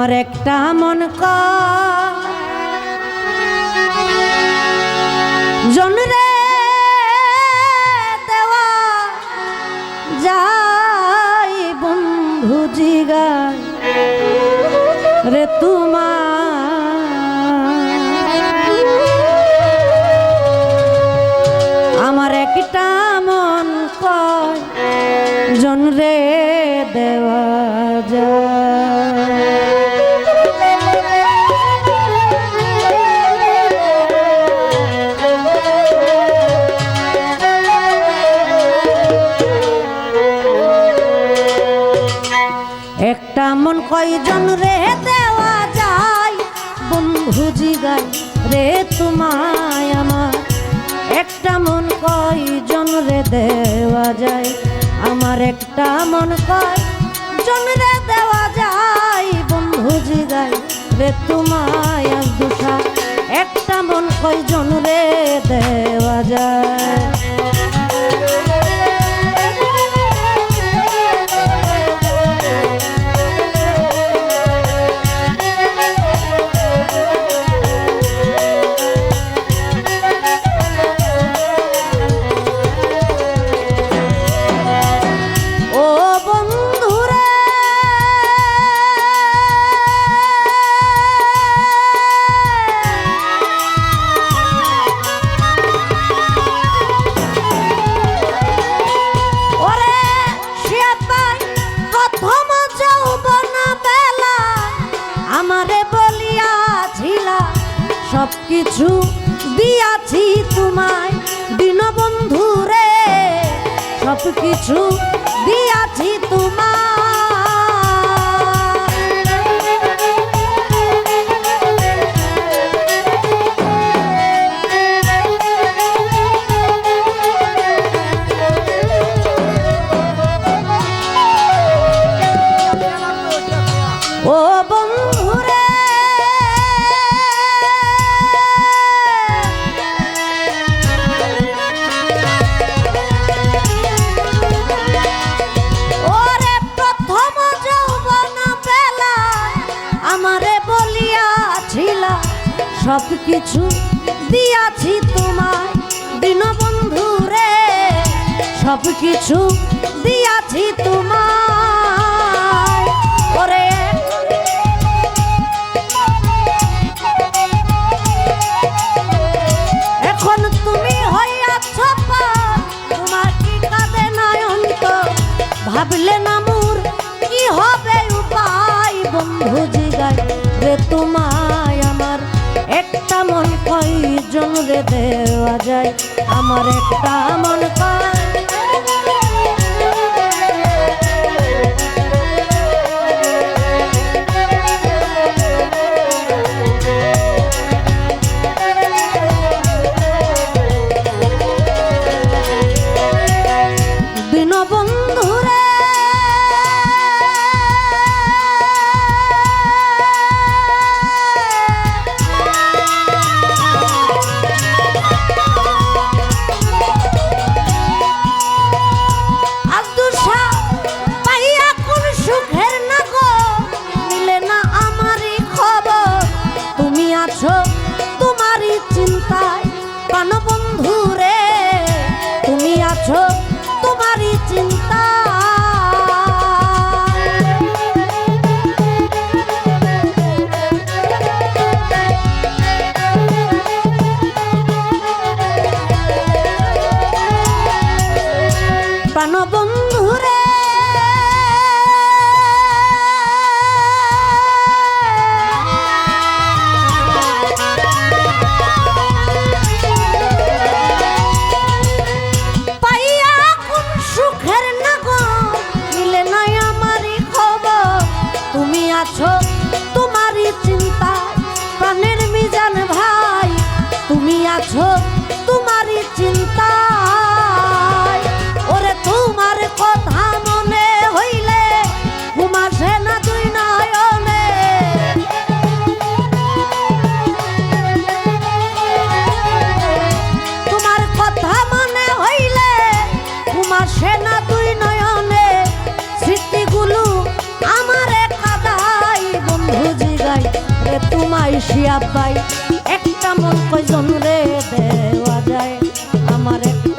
আমার একটা মন জনরে দেওয়া রে তোমার বন্ধু গাই রে তোমায় আমার। একটা মন কয়জন রে দেওয়া যায়। আমার একটা মন কয়জন রে দেওয়া যায়। বন্ধু জিগায় রে তোমায় দুটা একটা মন কয়জন রে দেওয়া যায়। আমারে বলিয়াছিলা সব কিছু দিয়াছি তোমায়। দীনবন্ধু রে সব কিছু দিয়াছি তোমায়। সব কিছু দিয়াছি তোমায় দীনবন্ধু রে। সব কিছু দিয়াছি তোমায়। রে দেওয়া যায়। আমার একটা মন কয় রে তোমায় শিয়াবাই একটা মন কয়জন রে দেওয়া যায়? আমার একটা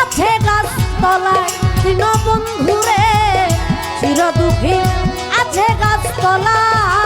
আছে গাছতলায় দিন বন্ধুরে চির দুঃখী আছে গাছতলায়।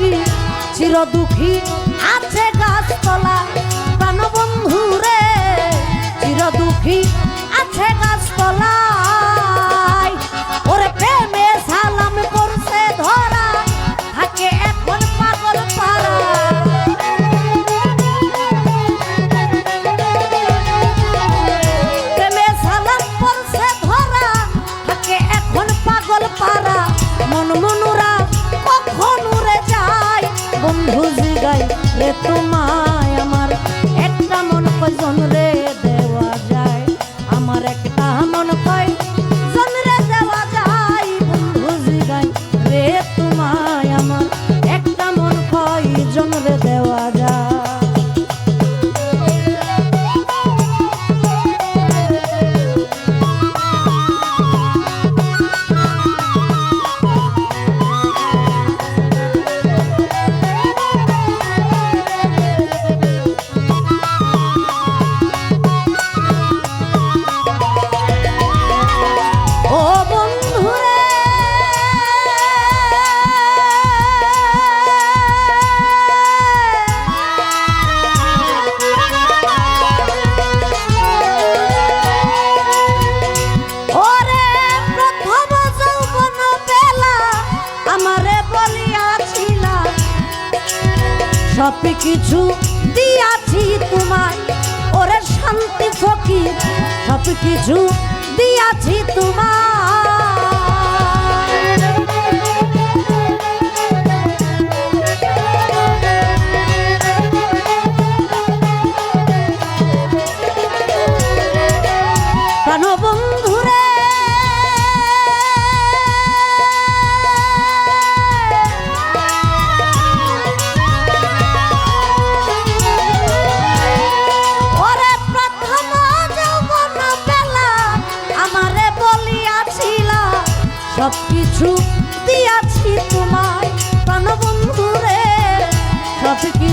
বাগি চির দুঃখী। আছে গাছতলা প্রাণবন্ধু রে। চির দুঃখী আছে গাছতলায় মন কয় কিছু দিয়াছি তোমায়। ওরে শান্তি ফকির সব কিছু দিয়াছি তোমার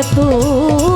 রে